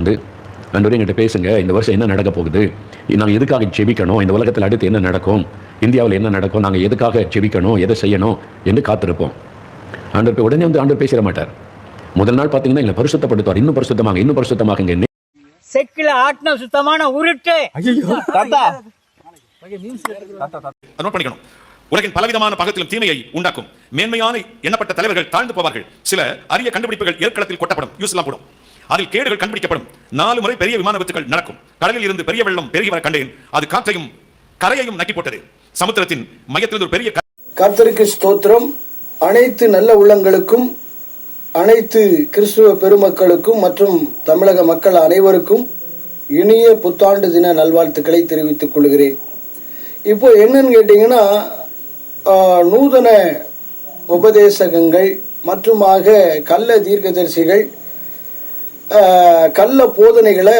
வந்து ஆண்டவரே எங்கிட்ட பேசுங்க இந்த வருஷம் என்ன நடக்க போகுது? நாங்கள் எதுக்காக ஜெபிக்கணும்? இந்த உலகத்தில் அடுத்து என்ன நடக்கும்? இந்தியாவில் என்ன நடக்கும்? நாங்கள் எதுக்காக ஜெபிக்கணும்? எதை செய்யணும்? என்று காத்திருப்போம். ஆண்டவர் போய் உடனே வந்து ஆண்டவர் பேசிட மாட்டார். முதல் நாள் பார்த்தீங்கன்னா எங்களை பரிசுத்தப்படுத்துவார். இன்னும் பரிசுத்தமாக இன்னும் பரிசுத்தமாக இங்கே செக்கில ஆட்டின சுத்தமான உருட்டு. பண்ணிக்கணும். உலகின் பலவிதமான பக்கத்திலும் தீமையை உண்டாக்கும். மேன்மையான எண்ணப்பட்ட தலைவர்கள் தாழ்ந்து போவார்கள். சில அரிய கண்டுபிடிப்புகள் ஏற்களத்தில் கொட்டப்படும். யூஸ்லாம் போடும். அதில் கேடுகள் கண்டுபிடிக்கப்படும். நாலு முறை பெரிய விமான விபத்துகள் நடக்கும். கடலில் இருந்து பெரிய வெள்ளம் பெருகி வர கண்டேன். அது காற்றையும் கரையையும் நக்கி போட்டது. சமுத்திரத்தின் மையத்தில் ஒரு பெரிய க- கர்த்தருக்கு ஸ்தோத்திரம். அனைத்து நல்ல உள்ளங்களுக்கும் அனைத்து கிறிஸ்துவ பெருமக்களுக்கும் மற்றும் தமிழக மக்கள் அனைவருக்கும் இனிய புத்தாண்டு தின நல்வாழ்த்துக்களை தெரிவித்துக் கொள்கிறேன். இப்போ என்னன்னு கேட்டீங்கன்னா நூதன உபதேசகங்கள் மற்றுமாக கள்ள தீர்க்கதரிசிகள் கள்ள போதனைகளை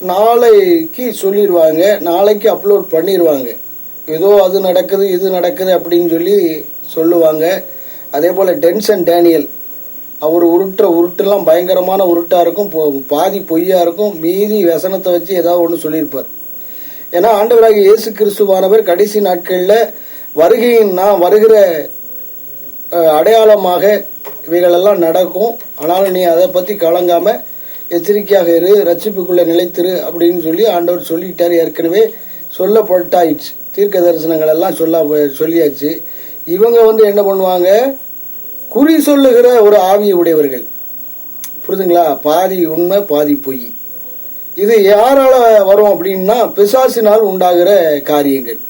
நாளைக்கு சொல்லிடுவாங்க நாளைக்கு அப்லோட் பண்ணிடுவாங்க ஏதோ அது நடக்குது இது நடக்குது அப்படின்னு சொல்லி சொல்லுவாங்க. அதே போல் டென்சன் டேனியல். அவர் உருட்டுற உருட்டுலாம் பயங்கரமான உருட்டாக இருக்கும். பாதி பொய்யா இருக்கும். மீதி வசனத்தை வச்சு ஏதாவது ஒன்று சொல்லியிருப்பார். ஏன்னா ஆண்டவராக இயேசு கிறிஸ்துவானவர் கடைசி நாட்களில் வருகையின் நான் வருகிற அடையாளமாக இவைகளெல்லாம் நடக்கும். ஆனாலும் நீ அதை பற்றி கலங்காம எச்சரிக்கையாக இரு ரட்சிப்புக்குள்ளே நிலைத்திரு அப்படின்னு சொல்லி ஆண்டவர் சொல்லிட்டார் ஏற்கனவே. சொல்லப்பட்டாயிடுச்சு தீர்க்க தரிசனங்கள் எல்லாம் சொல்ல சொல்லியாச்சு. இவங்க வந்து என்ன பண்ணுவாங்க? குறி சொல்லுகிற ஒரு ஆவியை உடையவர்கள். புரிதுங்களா? பாதி உண்மை பாதி பொய். இது யாரால வரும் அப்படின்னா பிசாசினால் உண்டாகிற காரியங்கள்.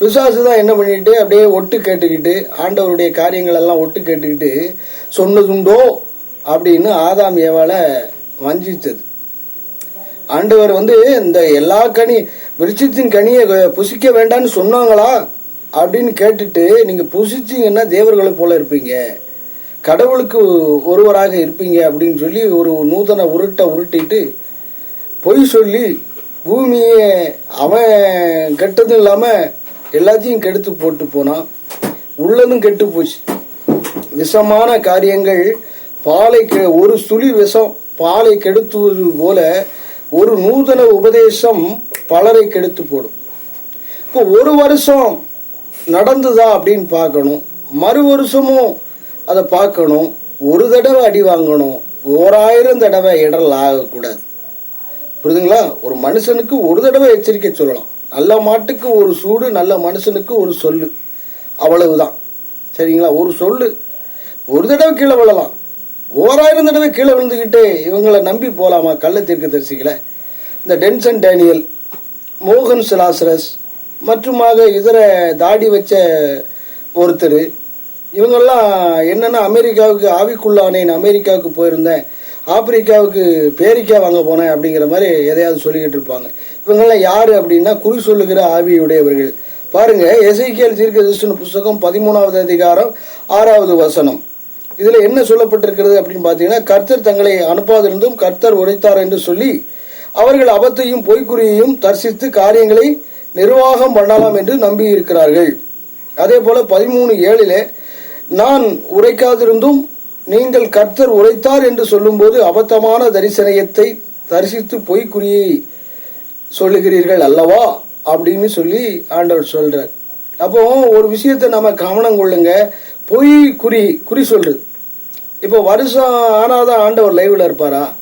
பிசாசு தான் என்ன பண்ணிட்டு அப்படியே ஒட்டு கேட்டுக்கிட்டு ஆண்டவருடைய காரியங்கள் எல்லாம் ஒட்டு கேட்டுக்கிட்டு சொன்னதுண்டோ அப்படின்னு ஆதாம் ஏவால வஞ்சித்தது. ஆண்டவர் வந்து இந்த எல்லா கனி விருட்சத்தின் கனியை புசிக்க வேண்டாம்னு சொன்னாங்களா அப்படின்னு கேட்டுட்டு நீங்க புசிச்சிங்கன்னா தேவர்களை போல இருப்பீங்க. கடவுளுக்கு ஒருவராக இருப்பீங்க. அப்படின்னு சொல்லி ஒரு நூதன உருட்டை உருட்டிட்டு பொய் சொல்லி பூமியை அவன் கெட்டதும் இல்லாமல் எல்லாத்தையும் கெடுத்து போட்டு போனான் உள்ளதும் கெட்டு போச்சு. விஷமான காரியங்கள் பாலை ஒரு சுழி விஷம் பாலை கெடுத்துவது போல ஒரு நூதன உபதேசம் பலரை கெடுத்து போடும். இப்போ ஒரு வருஷம் நடந்துதா அப்படின்னு பார்க்கணும். மறு வருஷமும் அதை பார்க்கணும். ஒரு தடவை அடி வாங்கணும். ஓராயிரம் தடவை இடல் ஆகக்கூடாது. புரியுதுங்களா? ஒரு மனுஷனுக்கு ஒரு தடவை எச்சரிக்கை சொல்லலாம். நல்ல மாட்டுக்கு ஒரு சூடு நல்ல மனுஷனுக்கு ஒரு சொல்லு. அவ்வளவுதான். சரிங்களா? ஒரு சொல்லு. ஒரு தடவை கீழே விழலாம். ஓராயிரம் தடவை கீழே விழுந்துக்கிட்டு இவங்களை நம்பி போகலாமா கள்ள தீர்க்க தரிசிகளை. இந்த டென்சன் டேனியல் மோகன் சிலாசரஸ் மற்றுமாக இதர தாடி வச்ச ஒருத்தர் இவங்கெல்லாம் என்னென்னா அமெரிக்காவுக்கு ஆவிக்குள்ளானேன் அமெரிக்காவுக்கு போயிருந்தேன். ஆப்பிரிக்காவுக்கு பேரிக்கா வாங்க போனேன் அப்படிங்கிற மாதிரி எதையாவது சொல்லிக்கிட்டு இருப்பாங்க. இவங்கெல்லாம் யார் அப்படின்னா குறி சொல்லுகிற ஆவியுடையவர்கள். பாருங்க எசைக்கியல் தீர்க்க புஸ்தகம் பதிமூணாவது அதிகாரம் ஆறாவது வசனம். இதுல என்ன சொல்லப்பட்டிருக்கிறது அப்படின்னு பாத்தீங்கன்னா கர்த்தர் தங்களை அனுப்பாதிருந்தும் கர்த்தர் உரைத்தார் என்று சொல்லி அவர்கள் அபத்தையும் பொய்க்குறியையும் தரிசித்து காரியங்களை நிர்வாகம் பண்ணலாம் என்று நம்பி இருக்கிறார்கள் அதே போல பதிமூணு ஏழிலே நான் உரைக்காதிருந்தும் நீங்கள் கர்த்தர் உரைத்தார் என்று சொல்லும்போது அபத்தமான தரிசனத்தை தரிசித்து பொய்க்குறியை சொல்லுகிறீர்கள் அல்லவா? அப்படின்னு சொல்லி ஆண்டவர் சொல்றார். அப்போ ஒரு விஷயத்தை நம்ம கவனம் கொள்ளுங்க. பொய் குறி குறி சொல்றது. இப்போ வருஷம் ஆனாதான் ஆண்டவர் லைவ்ல இருப்பாரா?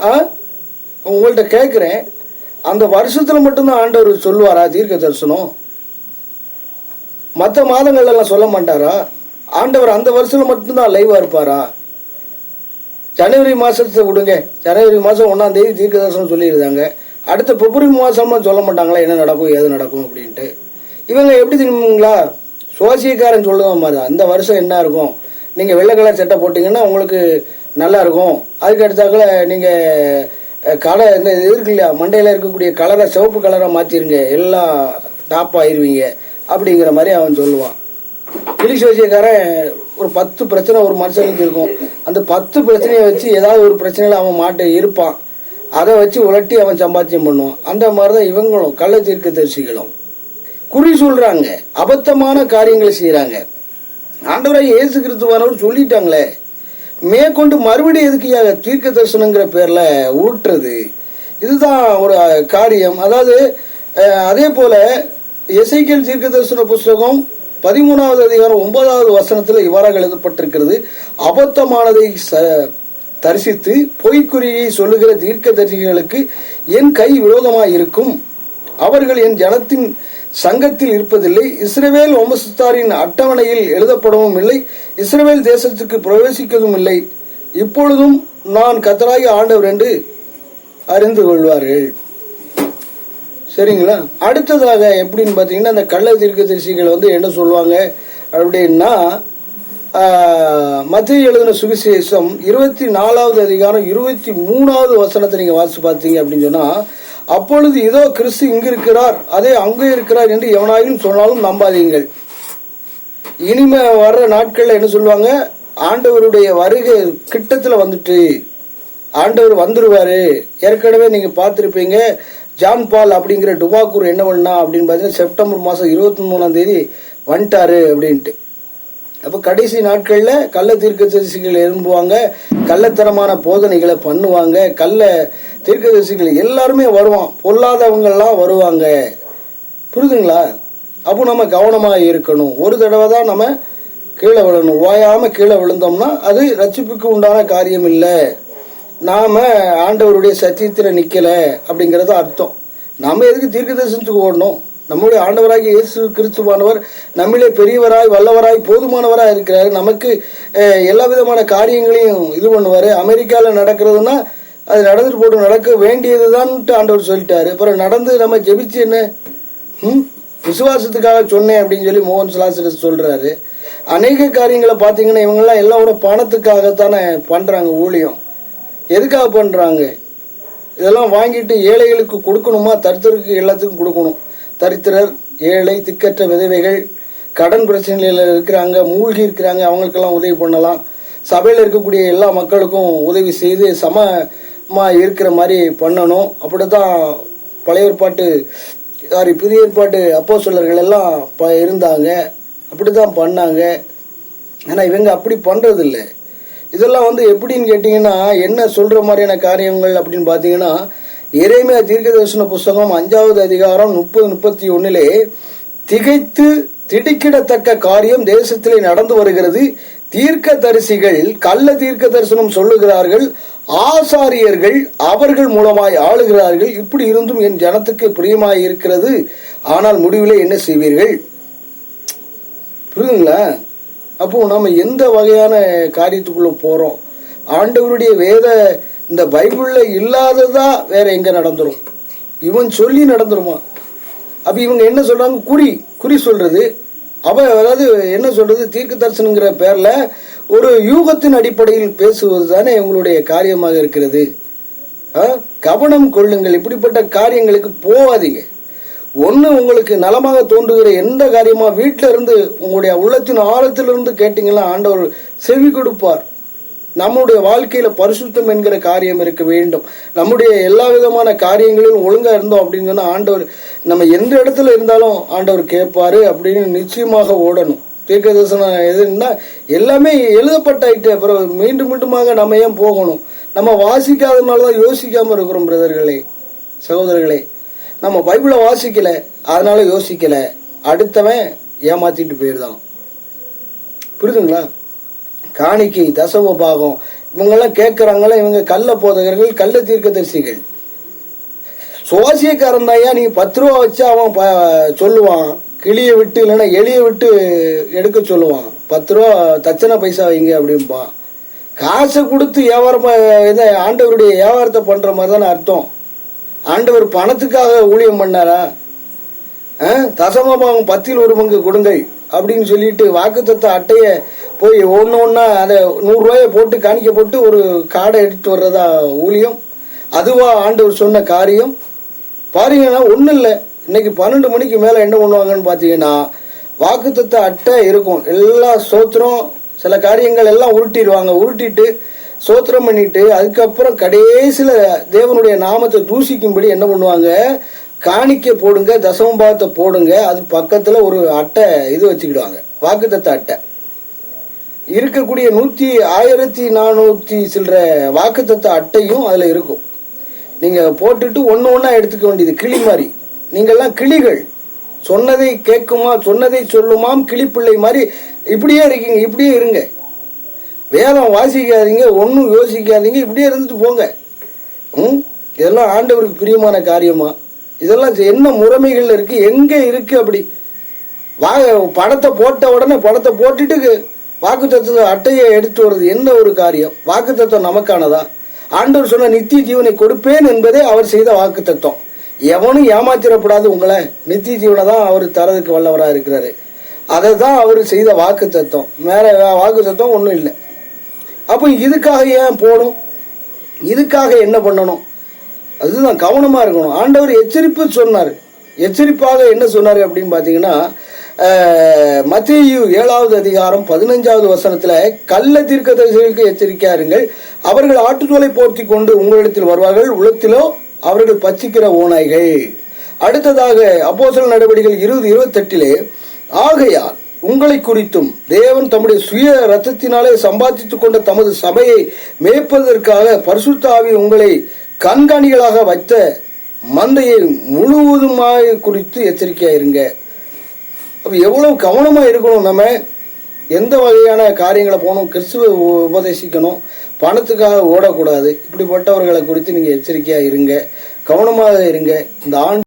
ஆ? உங்கள்கிட்ட கேட்குறேன் அந்த வருஷத்துல மட்டும்தான் ஆண்டவர் சொல்லுவாரா தீர்க்க தரிசனம்? மற்ற மாதங்கள்லாம் சொல்ல மாட்டாரா? ஆண்டவர் அந்த வருஷத்துல மட்டும்தான் லைவா இருப்பாரா? ஜனவரி மாசத்தை விடுங்க. ஜனவரி மாசம் ஒன்னாம் தேதி தீர்க்க சொல்லியிருந்தாங்க அடுத்த பிப்ரவரி மாசமா சொல்ல மாட்டாங்களா? என்ன நடக்கும் எது நடக்கும் அப்படின்ட்டு. இவங்க எப்படி தெரியுங்களா? சோசியக்காரன் சொல்லுவா மாதிரி அந்த வருஷம் என்ன இருக்கும்? நீங்கள் வெள்ளை கலர் சட்டை போட்டிங்கன்னா உங்களுக்கு நல்லா இருக்கும். அதுக்கு அடுத்தாக்குல நீங்கள் கடை இந்த இது இருக்கு இல்லையா? மண்டையில் இருக்கக்கூடிய கலரை சிவப்பு கலராக மாற்றிருங்க எல்லாம் டாப் ஆயிடுவீங்க அப்படிங்கிற மாதிரி அவன் சொல்லுவான். கிளி சோசியக்காரன் ஒரு பத்து பிரச்சனை ஒரு மனுஷனுக்கு இருக்கும். அந்த பத்து பிரச்சனையை வச்சு ஏதாவது ஒரு பிரச்சனையில் அவன் மாட்ட இருப்பான். அதை வச்சு உலட்டி அவன் சம்பாத்தியம் பண்ணுவான். அந்த மாதிரி தான் இவங்களும் கள்ள தீர்க்க தரிசிகளும் குறி சொல்றாங்க. அபத்தமான காரியங்களை செய்யறாங்க ஆண்டவராக இயேசு கிறிஸ்துவானவர் சொல்லிட்டாங்களே மேற்கொண்டு மறுபடியும் எதுக்கு தீர்க்க தரிசனங்கிற பேர்ல ஊட்டுறது. இதுதான் ஒரு காரியம். அதாவது அதே போல எசைக்கேல் தீர்க்க தரிசன புஸ்தகம் பதிமூணாவது அதிகாரம் ஒன்பதாவது வசனத்தில் இவ்வாறாக எழுதப்பட்டிருக்கிறது. அபத்தமானதை ச- தரிசித்து பொய்க்குறியை சொல்லுகிற தீர்க்க தரிசிகளுக்கு என் கை விரோதமாக இருக்கும் அவர்கள் என் ஜனத்தின் சங்கத்தில் இருப்பதில்லை. இஸ்ரேவேல் வம்சத்தாரின் அட்டவணையில் எழுதப்படவும் இல்லை. இஸ்ரேவேல் தேசத்துக்கு பிரவேசிக்கவும் இல்லை. இப்பொழுதும் நான் கத்தராகி ஆண்டவர் என்று அறிந்து கொள்வார்கள். சரிங்களா? அடுத்ததாக எப்படின்னு பார்த்தீங்கன்னா அந்த கள்ள தீர்க்கதரிசிகள் வந்து என்ன சொல்லுவாங்க? அப்படின்னா மத்திய எழுதின சுவிசேஷம் இருபத்தி நாலாவது அதிகாரம் இருபத்தி மூணாவது வசனத்தை நீங்கள் வாசித்து பார்த்தீங்க அப்படின்னு சொன்னால் அப்பொழுது இதோ கிறிஸ்து இங்கு இருக்கிறார் அதே அங்கே இருக்கிறார் என்று எவனாயும் சொன்னாலும் நம்பாதீங்கள். இனிமே வர்ற நாட்களில் என்ன சொல்லுவாங்க? ஆண்டவருடைய வருகை கிட்டத்தில் வந்துட்டு ஆண்டவர் வந்துடுவார் ஏற்கனவே நீங்கள் பார்த்துருப்பீங்க ஜான் பால் அப்படிங்கிற டுபாக்கூர் என்ன பண்ணா அப்படின்னு பார்த்தீங்கன்னா செப்டம்பர் மாதம் இருபத்தி மூணாம் தேதி வந்துட்டாரு அப்படின்ட்டு. அப்போ கடைசி நாட்களில் கள்ள தீர்க்கதரிசிகள் எழும்புவாங்க கள்ளத்தனமான போதனைகளை பண்ணுவாங்க கள்ள தீர்க்கதரிசிகள் எல்லாருமே வருவான் பொல்லாதவங்கள்லாம் வருவாங்க. புரிதுங்களா அப்போ நம்ம கவனமாக இருக்கணும். ஒரு தடவை தான் நம்ம கீழே விழணும். ஓயாமல் கீழே விழுந்தோம்னா அது ரட்சிப்புக்கு உண்டான காரியம் இல்லை. நாம ஆண்டவருடைய சத்தியத்தில் நிக்கல அப்படிங்கறது அர்த்தம். நாம எதுக்கு தீர்க்க தரிசனத்துக்கு ஓடணும்? நம்முடைய ஆண்டவராக இயேசு கிறிஸ்துவானவர் நம்மளே பெரியவராய் வல்லவராய் போதுமானவராக இருக்கிறாரு. நமக்கு எல்லா விதமான காரியங்களையும் இது பண்ணுவார். அமெரிக்காவில் நடக்கிறதுனா அது நடந்துட்டு போட்டு நடக்க வேண்டியதுதான்ட்டு ஆண்டவர் சொல்லிட்டாரு. அப்புறம் நடந்து நம்ம ஜெபிச்சு என்ன? ம்? விசுவாசத்துக்காக சொன்னேன் அப்படின்னு சொல்லி மோகன் சுலாசர் சொல்கிறாரு அநேக காரியங்களை பார்த்தீங்கன்னா இவங்கெல்லாம் எல்லாம் பணத்துக்காகத்தானே பண்ணுறாங்க ஊழியம். எதுக்காக பண்ணுறாங்க இதெல்லாம் வாங்கிட்டு ஏழைகளுக்கு கொடுக்கணுமா? தரித்திரருக்கு எல்லாத்துக்கும் கொடுக்கணும். தரித்திரர் ஏழை திக்கற்ற விதவைகள் கடன் பிரச்சனையில் இருக்கிறாங்க மூழ்கி இருக்கிறாங்க அவங்களுக்கெல்லாம் உதவி பண்ணலாம். சபையில் இருக்கக்கூடிய எல்லா மக்களுக்கும் உதவி செய்து சமமாக இருக்கிற மாதிரி பண்ணணும். அப்படித்தான் பழைய ஏற்பாட்டு சாரி புதிய ஏற்பாட்டு அப்போ சொல்லர்கள் எல்லாம் ப- இருந்தாங்க. அப்படித்தான் பண்ணாங்க. ஆனால் இவங்க அப்படி பண்ணுறதில்லை இதெல்லாம் வந்து எப்படின்னு கேட்டிங்கன்னா என்ன சொல்கிற மாதிரியான காரியங்கள் அப்படின்னு பாத்தீங்கன்னா தீர்க்க தீர்க்கதரிசன புஸ்தகம் அஞ்சாவது அதிகாரம் முப்பது முப்பத்தி ஒன்னிலே திகைத்து திடுக்கிடத்தக்க காரியம் தேசத்திலே நடந்து வருகிறது. தீர்க்க தரிசிகள் கள்ள தீர்க்க தரிசனம் சொல்லுகிறார்கள் ஆசாரியர்கள் அவர்கள் மூலமாய் ஆளுகிறார்கள். இப்படி இருந்தும் என் ஜனத்துக்கு பிரியமாய் இருக்கிறது. ஆனால் முடிவிலே என்ன செய்வீர்கள்? புரியுதுங்களா? அப்போ நம்ம எந்த வகையான காரியத்துக்குள்ள போறோம்? ஆண்டவருடைய வேத இந்த பைபிள்ல இல்லாததா வேற எங்க நடந்துரும்? இவன் சொல்லி நடந்துருமா? அப்ப இவங்க என்ன சொல்றாங்க? குறி குறி சொல்றது. அவ அதாவது என்ன சொல்றது? தீர்க்க தரிசனங்கிற பேர்ல ஒரு யூகத்தின் அடிப்படையில் பேசுவது தானே உங்களுடைய காரியமாக இருக்கிறது. கவனம் கொள்ளுங்கள். இப்படிப்பட்ட காரியங்களுக்கு போகாதீங்க. ஒன்று உங்களுக்கு நலமாக தோன்றுகிற எந்த காரியமாக வீட்டில் இருந்து உங்களுடைய உள்ளத்தின் ஆழத்திலிருந்து கேட்டீங்கன்னா ஆண்டவர் செவி கொடுப்பார். நம்முடைய வாழ்க்கையில பரிசுத்தம் என்கிற காரியம் இருக்க வேண்டும். நம்முடைய எல்லா விதமான காரியங்களிலும் ஒழுங்கா இருந்தோம் அப்படின்னு சொன்னா ஆண்டவர் நம்ம எந்த இடத்துல இருந்தாலும் ஆண்டவர் கேட்பாரு அப்படின்னு நிச்சயமாக ஓடணும். தீர்க்க தரிசனம் எதுன்னா எல்லாமே எழுதப்பட்டாயிட்டு அப்புறம் மீண்டும் மீண்டுமாக நம்ம ஏன் போகணும்? நம்ம வாசிக்காதனால தான் யோசிக்காம இருக்கிறோம் பிரதர்களே சகோதரர்களே. நம்ம பைபிளை வாசிக்கல அதனால யோசிக்கல. அடுத்தவன் ஏமாத்திட்டு போயிருதான் புரியுதுங்களா? காணிக்கை தசம பாகம். இவங்கெல்லாம் கேட்கறாங்களா இவங்க கள்ள போதகர்கள் கள்ள தீர்க்கதரிசிகள். சுவாசியக்காரன் தாயா நீ பத்து ரூபா வச்சு அவன் ப- சொல்லுவான். கிளியை விட்டு இல்லைன்னா எளிய விட்டு எடுக்க சொல்லுவான். பத்து ரூபா தச்சனை பைசா வைங்க அப்படிம்பான். காசை கொடுத்து வியாபாரம் இதை ஆண்டவருடைய வியாபாரத்தை பண்ற மாதிரி தானே அர்த்தம். ஆண்டவர் பணத்துக்காக ஊழியம் பண்ணாரா? தசமபாவம் பத்தில் ஒரு பங்கு கொடுங்கை அப்படின்னு சொல்லிட்டு வாக்குத்தத்த அட்டைய போய் ஒன்று ஒன்றா அதை நூறுரூவாயை போட்டு காணிக்க போட்டு ஒரு கார்டை எடுத்துட்டு வர்றதா ஊழியம்? அதுவா ஆண்டவர் சொன்ன காரியம்? பாருங்கன்னா ஒன்றும் இல்லை. இன்னைக்கு பன்னெண்டு மணிக்கு மேலே என்ன பண்ணுவாங்கன்னு பார்த்தீங்கன்னா வாக்குத்தத்த அட்டை இருக்கும். எல்லா சோத்திரம் சில காரியங்கள் எல்லாம் உருட்டிடுவாங்க. உருட்டிட்டு சோத்திரம் பண்ணிட்டு அதுக்கப்புறம் கடைசியில் தேவனுடைய நாமத்தை தூசிக்கும்படி என்ன பண்ணுவாங்க? காணிக்க போடுங்க தசமபாகத்தை போடுங்க. அது பக்கத்தில் ஒரு அட்டை இது வச்சுக்கிடுவாங்க. வாக்குத்தத்த அட்டை. இருக்கக்கூடிய நூற்றி ஆயிரத்தி நானூற்றி சில்லற வாக்குத்தத்த அட்டையும் அதில் இருக்கும். நீங்கள் போட்டுட்டு ஒன்று ஒன்றா எடுத்துக்க வேண்டியது கிளி மாதிரி. நீங்கள்லாம் கிளிகள். சொன்னதை கேட்குமா சொன்னதை சொல்லுமாம் கிளிப்பிள்ளை மாதிரி. இப்படியே இருக்கீங்க இப்படியே இருங்க. வேதம் வாசிக்காதீங்க ஒன்றும் யோசிக்காதீங்க இப்படியே இருந்துட்டு போங்க. ம்? இதெல்லாம் ஆண்டவருக்கு பிரியமான காரியமா? இதெல்லாம் என்ன முறைமைகள் இருக்கு? எங்கே இருக்கு அப்படி? வா படத்தை போட்ட உடனே படத்தை போட்டுட்டு வாக்கு தத்துவ அட்டையை எடுத்து வர்றது என்ன ஒரு காரியம்? வாக்கு தத்துவம் நமக்கானதா? ஆண்டவர் சொன்ன நித்திய ஜீவனை கொடுப்பேன் என்பதே அவர் செய்த வாக்கு தத்துவம் எவனும் ஏமாத்திரப்படாது உங்களை. நித்திய ஜீவனை தான் அவர் தரதுக்கு வல்லவராக இருக்கிறாரு. அதை தான் அவர் செய்த வாக்கு தத்துவம் வேற வாக்கு தத்துவம் ஒன்றும் இல்லை. அப்போ இதுக்காக ஏன் போகணும்? இதுக்காக என்ன பண்ணணும்? அதுதான் கவனமாக இருக்கணும். ஆண்டவர் எச்சரிப்பு சொன்னார். எச்சரிப்பாக என்ன சொன்னார் அப்படின்னு பார்த்தீங்கன்னா அஹ், ஏழாவது அதிகாரம் பதினஞ்சாவது வசனத்தில் கள்ள தீர்க்கதரிசிகளுக்கு எச்சரிக்கையா எச்சரிக்கையாருங்கள் அவர்கள் ஆட்டுத்தோலை போர்த்தி கொண்டு உங்களிடத்தில் வருவார்கள். உலத்திலோ அவர்கள் பச்சிக்கிற ஓநாய்கள். அடுத்ததாக அப்போசல் நடவடிக்கைகள் இருபது இருபத்தெட்டிலே ஆகையால் உங்களை குறித்தும் தேவன் தம்முடைய சுய ரத்தத்தினாலே சம்பாதித்துக் கொண்ட தமது சபையை மேய்ப்பதற்காக பரிசுத்தாவி உங்களை கண்காணிகளாக வைத்த மந்தையை முழுவதுமாக குறித்து எச்சரிக்கையா இருங்க அப்ப எவ்வளவு கவனமா இருக்கணும் நம்ம? எந்த வகையான காரியங்களை போகணும்? கிறிஸ்துவ உபதேசிக்கணும். பணத்துக்காக ஓடக்கூடாது. இப்படிப்பட்டவர்களை குறித்து நீங்க எச்சரிக்கையா இருங்க கவனமாக இருங்க. இந்த ஆண்டு